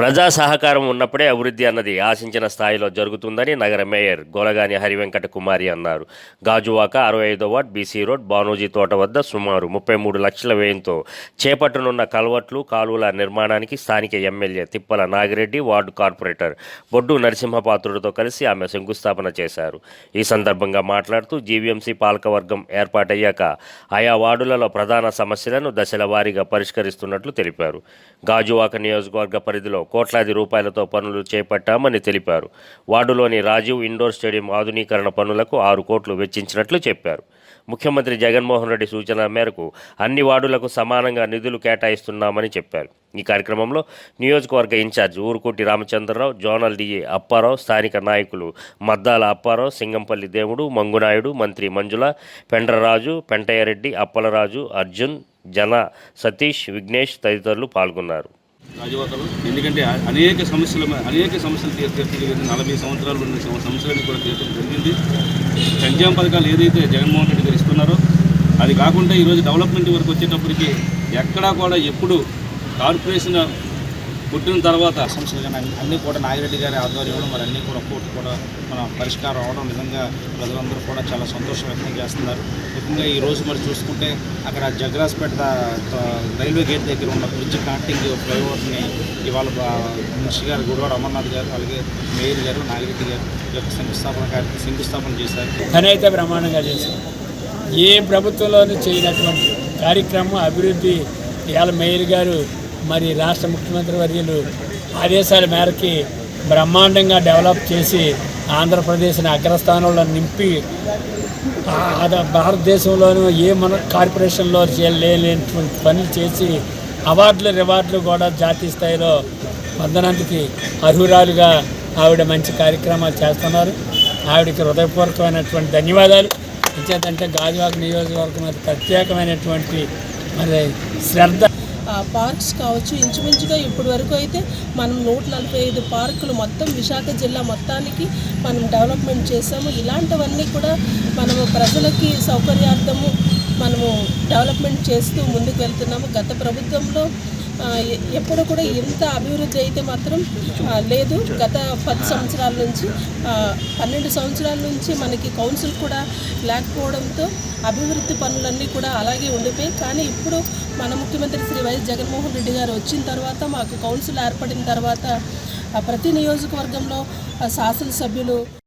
ప్రజా సహకారం ఉన్నప్పుడే అభివృద్ధి అన్నది ఆశించిన స్థాయిలో జరుగుతుందని నగర మేయర్ గోలగాని హరివెంకట కుమారి అన్నారు. గాజువాక అరవై ఐదో వార్డ్ బీసీ రోడ్ బానోజీ తోట వద్ద సుమారు ముప్పై మూడు లక్షల వ్యయంతో చేపట్టనున్న కల్వట్లు కాలువల నిర్మాణానికి స్థానిక MLA Tippala Nagireddy ward corporator Boddu నరసింహపాత్రుడితో కలిసి ఆమె శంకుస్థాపన చేశారు. ఈ సందర్భంగా మాట్లాడుతూ జీవీఎంసీ పాలకవర్గం ఏర్పాటయ్యాక ఆయా వార్డులలో ప్రధాన సమస్యలను దశల వారీగా పరిష్కరిస్తున్నట్లు తెలిపారు. గాజువాక నియోజకవర్గ పరిధిలో కోట్లాది రూపాయలతో పనులు చేపట్టామని తెలిపారు. వార్డులోని రాజీవ్ ఇండోర్ స్టేడియం ఆధునీకరణ పనులకు ఆరు కోట్లు వెచ్చించినట్లు చెప్పారు. ముఖ్యమంత్రి జగన్మోహన్ రెడ్డి సూచన మేరకు అన్ని వార్డులకు సమానంగా నిధులు కేటాయిస్తున్నామని చెప్పారు. ఈ కార్యక్రమంలో నియోజకవర్గ incharge Urukoti Ramachandrarao zonal DA Apparao స్థానిక నాయకులు మద్దాల అప్పారావు సింగంపల్లి దేవుడు మంగునాయుడు మంత్రి మంజుల పెండ్రరాజు పెంటయ్యరెడ్డి అప్పలరాజు అర్జున్ జన సతీష్ విఘ్నేష్ తదితరులు పాల్గొన్నారు. రాజవాకలు ఎందుకంటే అనేక సమస్యలు అనేక సమస్యలు తీర్ తీర్చగలిగింది నలభై సంవత్సరాలు ఉన్న సమ- సమస్యలన్నీ కూడా తీర్చడం జరిగింది. సంక్షేమ పథకాలు ఏదైతే జగన్మోహన్ రెడ్డి గారు ఇస్తున్నారో అది కాకుండా ఈరోజు డెవలప్మెంట్ వరకు వచ్చేటప్పటికి ఎక్కడా కూడా ఎప్పుడు కార్పొరేషన్ పుట్టిన తర్వాత సమస్యలు కానీ అన్నీ కూడా నాగిరెడ్డి గారి ఆధ్వర్యంలో మరి అన్నీ కూడా కోర్టు కూడా మన పరిష్కారం అవడం నిజంగా ప్రజలందరూ కూడా చాలా సంతోషం వ్యక్తం చేస్తున్నారు. ముఖ్యంగా ఈ రోజు మరి చూసుకుంటే అక్కడ జగ్రాస్పేట రైల్వే గేట్ దగ్గర ఉన్న బ్రిడ్జ్ కనెక్టింగ్ ఫ్లైఓవర్ని ఇవాళ బా- మినిస్టర్ గారు గుడివాడ అమర్నాథ్ గారు అలాగే మేయర్ గారు నాగిరెడ్డి గారు యొక్క శంకుస్థాపన కార్యక్రమం శంకుస్థాపన చేశారు. పని అయితే బ్రహ్మాండంగా చేశాం ఏ ప్రభుత్వంలోనూ చేయనటువంటి కార్యక్రమం అభివృద్ధి ఇవాళ మేయర్ గారు మరి రాష్ట్ర ముఖ్యమంత్రి వర్యులు ఆదేశాల మేరకి బ్రహ్మాండంగా డెవలప్ చేసి ఆంధ్రప్రదేశ్ని అగ్రస్థానంలో నింపి అద- భారతదేశంలోనూ ఏ మన కార్పొరేషన్లో లేనటువంటి పనులు చేసి అవార్డులు రివార్డులు కూడా జాతీయ స్థాయిలో పొందడానికి అర్హురాలుగా ఆవిడ మంచి కార్యక్రమాలు చేస్తున్నారు. ఆవిడకి హృదయపూర్వకమైనటువంటి ధన్యవాదాలు. ఎంచేతంటే గాజువాక నియోజకవర్గం ప్రత్యేకమైనటువంటి మరి శ్రద్ధ పార్క్స్ కావచ్చు ఇంచుమించుగా ఇప్పటి వరకు అయితే మనం నూట నలభై ఐదు పార్కులు మొత్తం విశాఖ జిల్లా మొత్తానికి మనం డెవలప్మెంట్ చేసాము ఇలాంటివన్నీ కూడా మనము ప్రజలకి సౌకర్యార్థము మనము డెవలప్మెంట్ చేస్తూ ముందుకు వెళ్తున్నాము. గత ప్రభుత్వంలో ఎప్పుడు కూడా ఇంత అభివృద్ధి అయితే మాత్రం లేదు. గత పది సంవత్సరాల నుంచి పన్నెండు సంవత్సరాల నుంచి మనకి కౌన్సిల్ కూడా లేకపోవడంతో అభివృద్ధి పనులన్నీ కూడా అలాగే ఉండిపోయాయి. కానీ ఇప్పుడు మన ముఖ్యమంత్రి శ్రీ వైఎస్ జగన్మోహన్ రెడ్డి గారు వచ్చిన తర్వాత మాకు కౌన్సిల్ ఏర్పడిన తర్వాత ప్రతి నియోజకవర్గంలో శాసనసభ్యులు